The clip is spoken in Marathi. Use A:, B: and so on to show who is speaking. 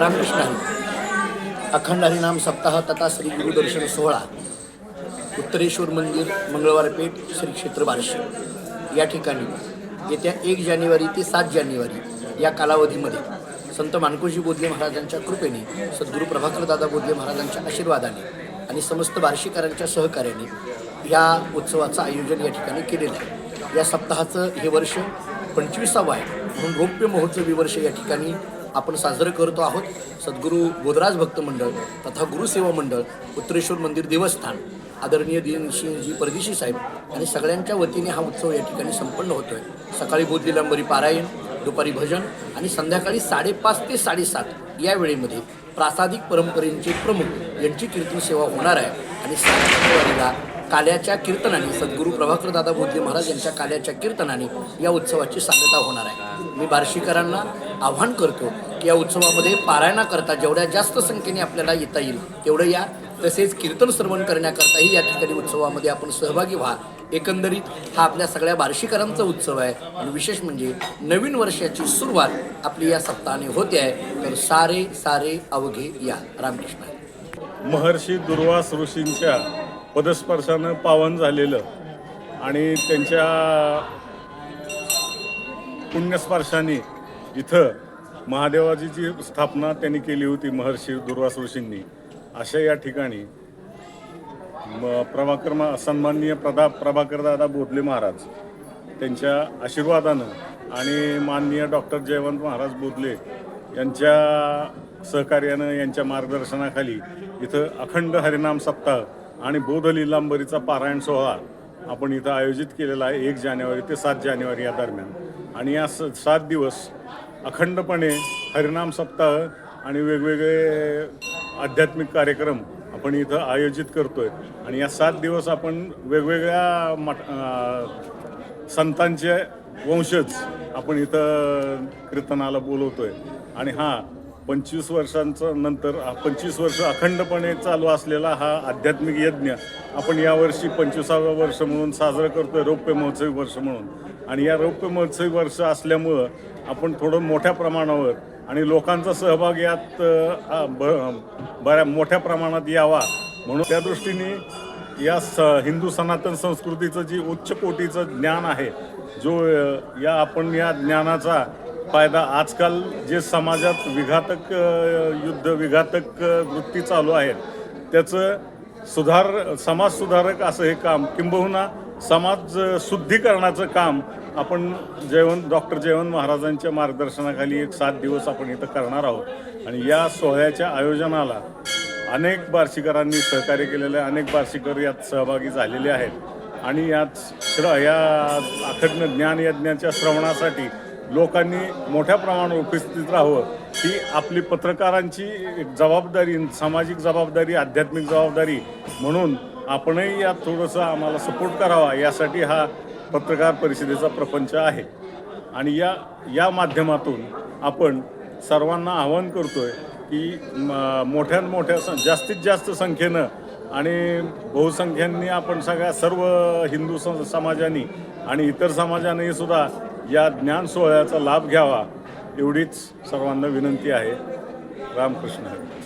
A: रामकृष्ण हरी अखंड हरिनाम सप्ताह तथा श्री गुरुदर्शन सोहळा उत्तरेश्वर मंदिर मंगळवार पेठ श्री क्षेत्र बार्शी. या ठिकाणी येत्या एक जानेवारी ते सात जानेवारी या कालावधीमध्ये संत मानकोजी बोधले महाराजांच्या कृपेने सद्गुरू प्रभाकरदादा बोधले महाराजांच्या आशीर्वादाने आणि समस्त बार्शीकरांच्या सहकार्याने या उत्सवाचं आयोजन या ठिकाणी केलेलं आहे. या सप्ताहाचं हे वर्ष पंचवीसावं आहे. म्हणून रौप्य महोत्सवी वर्ष या ठिकाणी आपण साजरं करतो आहोत. सद्गुरू बोधराज भक्त मंडळ तथा गुरुसेवा मंडळ उत्तरेश्वर मंदिर देवस्थान. आदरणीय दिनसिंहजी परदेशी साहेब आणि सगळ्यांच्या वतीने हा उत्सव या ठिकाणी संपन्न होतो आहे सकाळी बोधलीलांबरी पारायण दुपारी भजन आणि संध्याकाळी साडेपाच ते साडेसात या वेळेमध्ये प्रासादिक परंपरेचे प्रमुख यांची कीर्तन सेवा होणार आहे. आणि सात काल्याच्या कीर्तनाने सद्गुरू प्रभाकर दादा बोधले महाराज यांच्या काल्याच्या कीर्तनाने या उत्सवाची सांगता होणार आहे. मी बार्शीकरांना आव्हान करतो की या उत्सवामध्ये पारायणाकरता जेवढ्या जास्त संख्येने आपल्याला येता येईल तेवढं या तसेच कीर्तन श्रवण करण्याकरताही या ठिकाणी उत्सवामध्ये आपण सहभागी व्हा. एकंदरीत हा आपल्या सगळ्या बार्शीकरांचा उत्सव आहे आणि विशेष म्हणजे नवीन वर्षाची सुरुवात आपली या सप्ताहाने होते आहे. तर सारे सारे अवघे या. रामकृष्ण.
B: महर्षी दुर्वास ऋषींच्या पदस्पर्शानं पावन झालेलं आणि त्यांच्या पुण्यस्पर्शाने इथं महादेवाची जी स्थापना त्यांनी केली होती महर्षी दुर्वास ऋषींनी अशा या ठिकाणी प्रभाकर मा- सन्माननीय प्रदा प्रभाकरदादा बोधले महाराज त्यांच्या आशीर्वादानं आणि माननीय डॉक्टर जयवंत महाराज बोधले यांच्या सहकार्यानं यांच्या मार्गदर्शनाखाली इथं अखंड हरिनाम सप्ताह आणि बोध लिलांबरीचा पारायण सोहळा आपण इथं आयोजित केलेला आहे एक जानेवारी ते सात जानेवारी या दरम्यान. आणि या स सात दिवस अखंडपणे हरिनाम सप्ताह आणि वेगवेगळे आध्यात्मिक कार्यक्रम आपण इथं आयोजित करतोय. आणि या सात दिवस आपण वेगवेगळ्या मठ संतांचे वंशज आपण इथं कीर्तनाला बोलवतोय. आणि हा पंचवीस वर्षांचं नंतर पंचवीस वर्ष अखंडपणे चालू असलेला हा आध्यात्मिक यज्ञ आपण यावर्षी पंचवीसाव्या वर्ष म्हणून साजरं करतोय रौप्य महोत्सवी वर्ष म्हणून. आणि या रौप्य महोत्सवी वर्ष असल्यामुळं आपण थोडं मोठ्या प्रमाणावर आणि लोकांचा सहभाग यात ब- बऱ्या मोठ्या प्रमाणात यावा म्हणून त्या दृष्टीने या स हिंदू सनातन संस्कृतीचं जी उच्च कोटीचं ज्ञान आहे जो या आपण या ज्ञानाचा फायदा आजकाल जे समाजात विघातक युद्ध विघातक वृत्ती चालू आहेत त्याचं सुधार समाज सुधारक असं हे काम किंबहुना समाज शुद्धीकरणाचं काम आपण जयवंत डॉक्टर जयवंत महाराजांच्या मार्गदर्शनाखाली एक सात दिवस आपण इथं करणार आहोत. आणि या सोहळ्याच्या आयोजनाला अनेक बार्शीकरांनी सहकार्य केलेले आहे. अनेक बार्शीकर यात सहभागी झालेले आहेत. आणि यात श्र या अखंड ज्ञान यज्ञाच्या श्रवणासाठी लोकांनी मोठ्या प्रमाणावर उपस्थित राहावं ही आपली पत्रकारांची एक जबाबदारी सामाजिक जबाबदारी आध्यात्मिक जबाबदारी म्हणून आपणही यात थोडंसं आम्हाला सपोर्ट करावा यासाठी हा पत्रकार परिषदेचा प्रपंच आहे. आणि या या माध्यमातून आपण सर्वांना आवाहन करतो आहे की मोठ्यात मोठ्या जास्तीत जास्त संख्येनं आणि बहुसंख्यांनी आपण सगळ्या सर्व हिंदू स- समाजानी आणि इतर समाजानेही सुद्धा या ज्ञान सोहळ्याचा लाभ घ्यावा एवढीच सर्वांना विनंती आहे. रामकृष्ण हरी.